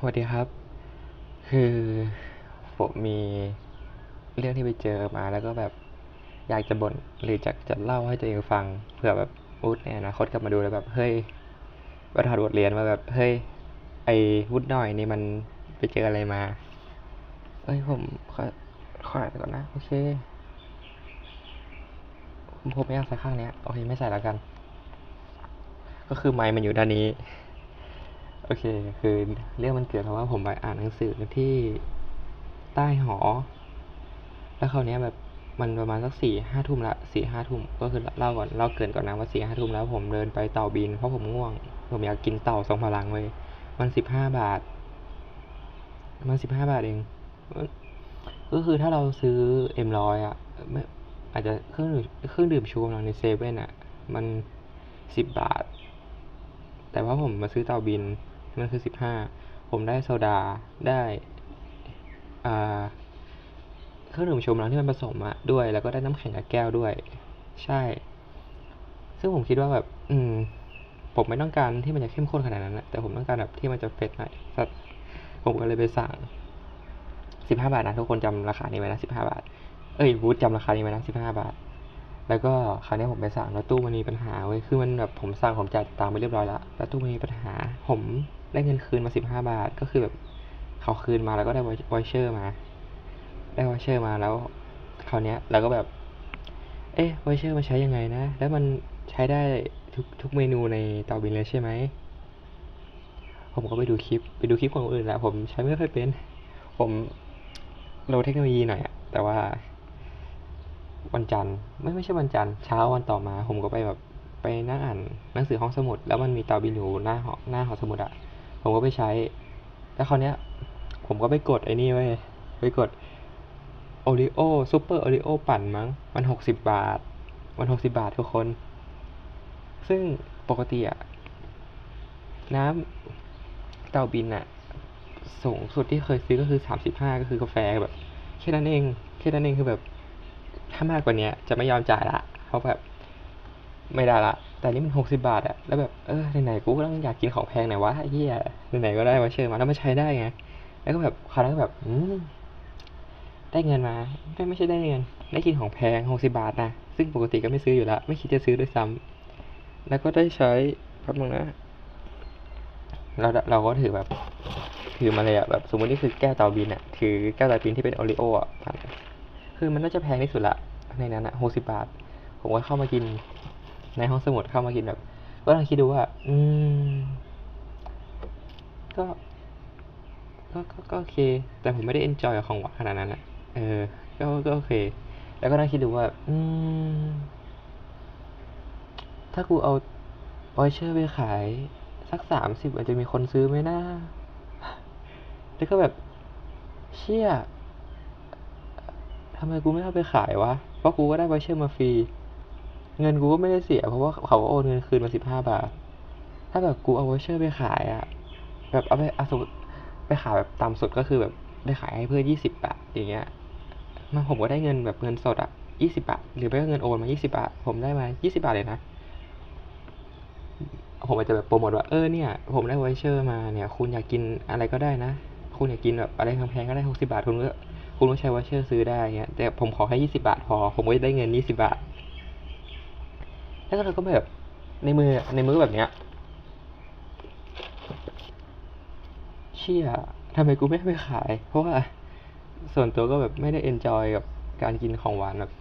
สวัสดีครับ คือผมมีเรื่องที่ไปเจอมาแล้วก็แบบอยากจะบ่นหรือจะจะเล่าให้ตัวเองฟังเผื่อแบบวุฒิในอนาคตกลับมาดูแล้วแบบเฮ้ยว่าถอดบทเรียนมาแบบเฮ้ยไอ้วุฒิหน่อยนี่มันไปเจออะไรมาเอ้ยผมขอขออ่านก่อนนะโอเคผมไม่อยากใส่ข้างเนี้ยโอเคไม่ใส่แล้วกัน ก็คือไมค์มันอยู่ด้านนี้ โอเค คือเรื่องมันเกิดเพราะว่าผมไปอ่านหนังสือที่ใต้หอ แล้วคราวนี้แบบมันประมาณสักสี่ห้าทุ่มละสี่ห้าทุ่มก็คือเล่าก่อนเล่าเกินก่อนนะว่าสี่ห้าทุ่มแล้วผมเดินไปเต่าบินเพราะผมง่วง ผมอยากกินเต่าทรงพลังเว้ยมันสิบห้าบาท มันสิบห้าบาทเอง ก็คือถ้าเราซื้อเอ็มร้อยอะไม่อาจจะเครื่องดื่มเครื่องดื่มชูกำลังในเซเว่นอะ มันสิบบาท แต่ว่าผมมาซื้อเต่าบิน มันคือสิบห้าผมได้โซดาได้อ่าเครื่องดื่มชูกำลังที่มันผสมอะด้วย แล้วก็ได้น้ำแข็งกับแก้วด้วย ใช่ ซึ่งผมคิดว่าแบบ อืม ผมไม่ต้องการที่มันจะเข้มข้นขนาดนั้นนะแต่ผมต้องการแบบที่มันจะเฟดหน่อยสักผมก็เลยไปสั่งสิบห้าบาทนะทุกคนจำราคานี้ไว้นะสิบห้าบาท เอ้ยวูดจำราคานี้ไว้นะสิบห้าบาท แล้วก็คราวนี้ผมไปสั่งแล้วตู้มันมีปัญหาเว้ยคือมันแบบผมสั่งผมจ่ายตังไปเรียบร้อยแล้วแล้วตู้มันมีปัญหา ผมได้เงินคืนมาสิบห้าบาท ก็คือแบบเขาคืนมาแล้วก็ได้วอยเชอร์มา ได้วอยเชอร์มาแล้วคราวนี้เราก็แบบ เอ๊ะวอยเชอร์มันใช้ยังไงนะ แล้วมันใช้ได้ทุกทุกเมนูในเตาบินเลยใช่ไหมผมก็ไปดูคลิปไปดูคลิปของคนอื่นแหละผมใช้ไม่ค่อยเป็น ผมโลเทคโนโลยีหน่อยอะแต่ว่า วันจันทร์ไม่ไม่ใช่วันจันทร์เช้าวันต่อมา ผมก็ไปแบบไปนั่งอ่านหนังสือห้องสมุด แล้วมันมีเตาบินอยู่หน้าหอหน้าหอสมุดอะผมก็ไปใช้ แล้วคราวเนี้ย ผมก็ไปกดไอ้นี่ไว้ไปกดโอริโอซูเปอร์โอริโอปั่นมั้งมันหกสิบบาท มันหกสิบาททุกคน ซึ่งปกติอะน้ำเตาบินอะสูงสุดที่เคยซื้อก็คือสามสิบห้าก็คือกาแฟแบบแค่นั้นเองแค่นั้นเองคือแบบ ถ้ามากกว่านี้จะไม่ยอมจ่ายละเพราแบบไม่ได้ละ แต่นี่มันหกสิบาทอะแล้วแบบเออไหนๆกูก็ต้องอยากกินของแพงหน่อยวะไอ้เหี้ยไหนๆก็ได้มาเชิญมาแล้วมาใช้ได้ไงแล้วก็แบบคราวนั้นก็แบบอืมได้เงินมาไม่ไม่ใช่ได้เงินได้กินของแพงหกสิบาทนะซึ่งปกติก็ไม่ซื้ออยู่แล้วไม่คิดจะซื้อด้วยซ้ำแล้วก็ได้ใช้แป๊บนึงนะเราเราก็ถือแบบถือมาเลยอะแบบสมมตินี่คือแก้วเตาบินอะถือแก้วเตาบินที่เป็นโอริโออะคือมันน่าจะแพงที่สุดละ ในนั้นอะหกสิบาท ผมก็เข้ามากิน ในห้องสมุดเข้ามากินแบบก็ลองคิดดูว่า อืม ก็ ก็ก็โอเค แต่ผมไม่ได้เอนจอยกับของหวานขนาดนั้นอะเออ ก็ก็โอเค แล้วก็นั่งคิดดูว่า อืม ถ้ากูเอาวอยเชอร์ไปขาย สักสามสิบอาจจะมีคนซื้อไหมนะแล้วก็แบบ เชี่ยทำไมกูไม่เอาไปขายวะ เพราะกูก็ได้ไวเชอร์มาฟรี เงินกูก็ไม่ได้เสีย เพราะว่าเขาโอนเงินคืนมาสิบห้าบาท ถ้าแบบกูเอาไวเชอร์ไปขายอะแบบเอาไปอะสมมติไปขายแบบต่ำสุดก็คือแบบได้ขายให้เพื่อนยี่สิบบาทอย่างเงี้ยมันผมก็ได้เงินแบบเงินสดอะยี่สิบาท หรือไม่ก็เงินโอนมายี่สิบาท ผมได้มายี่สิบาทเลยนะ ผมอาจจะแบบโปรโมทว่า เออเนี่ย ผมได้ไวเชอร์มาเนี่ย คุณอยากกินอะไรก็ได้นะ คุณอยากกินแบบอะไรแพงๆก็ได้หกสิบาท คุณก็ คุณต้องใช้วอชเชอร์ซื้อได้เงี้ยแต่ผมขอแค่ยี่สิบาทพอ ผมก็จะได้เงินยี่สิบาท แล้วก็เราก็แบบในมือในมือแบบเนี้ย เชี่ยทำไมกูไม่ไปขาย เพราะว่าส่วนตัวก็แบบไม่ได้เอนจอยกับการกินของหวานแบบ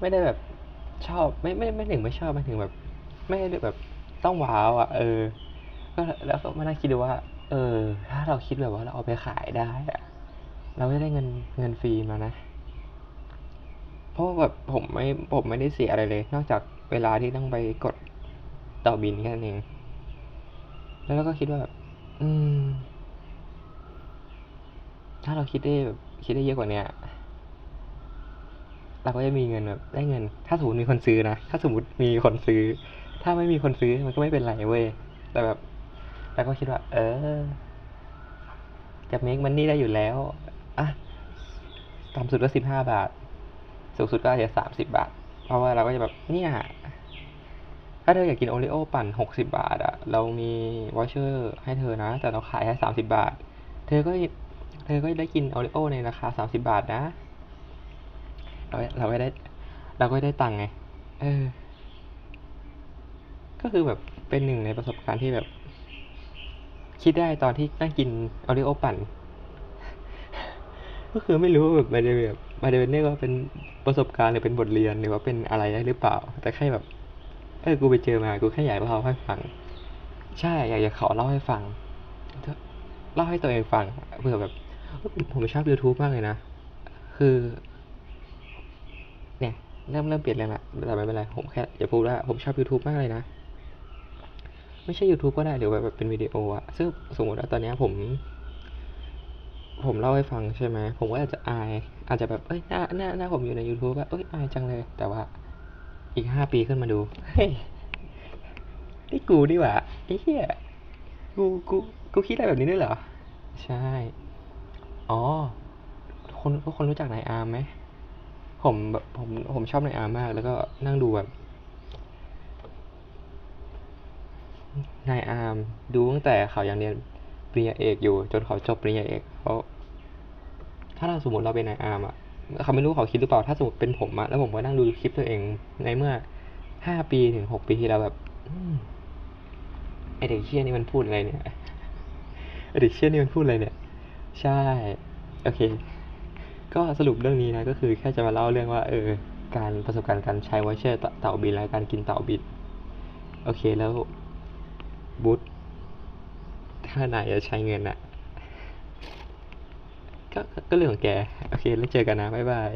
ไม่ได้แบบชอบไม่ไม่ไม่ถึงไม่ชอบไม่ถึงแบบ ไม่ได้แบบต้องว้าวอะ เออ ก็แล้วก็มานั่งคิดดูว่า เออ ถ้าเราคิดแบบว่าเราเอาไปขายได้อะ เราได้เงินเงินฟรีมานะ เพราะแบบผมไม่ผมไม่ได้เสียอะไรเลย นอกจากเวลาที่ต้องไปกดต่อบินแค่นั้นเอง แล้วเราก็คิดว่าแบบอืม ถ้าเราคิดได้แบบคิดได้เยอะกว่าเนี้ยเราก็จะมีเงินแบบได้เงิน ถ้าสมมติมีคนซื้อนะ ถ้าสมมติมีคนซื้อ ถ้าไม่มีคนซื้อมันก็ไม่เป็นไรเว้ย แต่แบบเราก็คิดว่า เออ จะ make money ได้อยู่แล้ว อะต่ำสุดก็สิบห้าบาท สูงสุดก็อาจจะสามสิบบาท เพราะว่าเราก็จะแบบเนี่ยถ้าเธออยากกินโอริโอปั่นหกสิบาทอะเรามีวอชเชอร์ให้เธอนะ แต่เราขายแค่สามสิบาท เธอก็เธอก็ได้กินโอริโอในราคาสามสิบาทนะ เราเราก็ได้ เราก็ได้ตังค์ไง เออ ก็คือแบบเป็นหนึ่งในประสบการณ์ที่แบบ คิดได้ตอนที่นั่งกินโอริโอปั่น ก็คือไม่รู้ว่าแบบมันจะแบบมันจะเป็นเรียกว่าเป็นประสบการณ์หรือเป็นบทเรียนหรือว่าเป็นอะไรได้หรือเปล่า แต่แค่แบบเออกูไปเจอมากูแค่อยากเล่าให้ฟัง ใช่อยากจะขอเล่าให้ฟังเล่าให้ตัวเองฟังเผื่อแบบผมชอบ YouTube มากเลยนะ คือ เนี่ย เริ่มเริ่มเปลี่ยนเรื่องละแต่ไม่เป็นไร ผมแค่จะพูดว่าผมชอบ YouTube มากเลยนะ ไม่ใช่ YouTube ก็ได้หรือว่าแบบเป็นวิดีโออะซึ่งสมมติว่าตอนนี้ผม ผมเล่าให้ฟังใช่ไหม ผมก็อาจจะอาย อาจจะแบบ เอ้ย หน้า หน้า หน้าผมอยู่ใน YouTube อะเอ้ย อายจังเลย แต่ว่าอีกห้าปีขึ้นมาดู เฮ้ย นี่กูนี่หว่าไอ้เหี้ย กู กู กูคิดอะไรแบบนี้ด้วยเหรอ ใช่ อ๋อ คนทุกคนรู้จักนายอาร์มไหม ผมแบบผม ผมชอบนายอาร์มมาก แล้วก็นั่งดูแบบนายอาร์มดูตั้งแต่เขายังเรียน ปริญญาเอกอยู่ จนเขาจบปริญญาเอกเขาถ้าเราสมมติเราเป็นนายอาร์มอะเขาไม่รู้เขาคิดหรือเปล่าถ้าสมมติเป็นผมอะแล้วผมก็นั่งดูคลิปตัวเองในเมื่อห้าปีถึงหกปีที่แล้วแบบไอเด็กเชี่ยนี่มันพูดอะไรเนี่ยไอเด็กเชี่ยนี่มันพูดอะไรเนี่ย ใช่โอเค ก็สรุปเรื่องนี้นะก็คือแค่จะมาเล่าเรื่องว่า เออ การประสบการณ์การใช้วอชเชอร์เต่าบินและการกินเต่าบินโอเคแล้วบุ๊ ทถ้านายจะใช้เงินอะก็ก็เรื่องของแก โอเค แล้วเจอกันนะ บ๊ายบาย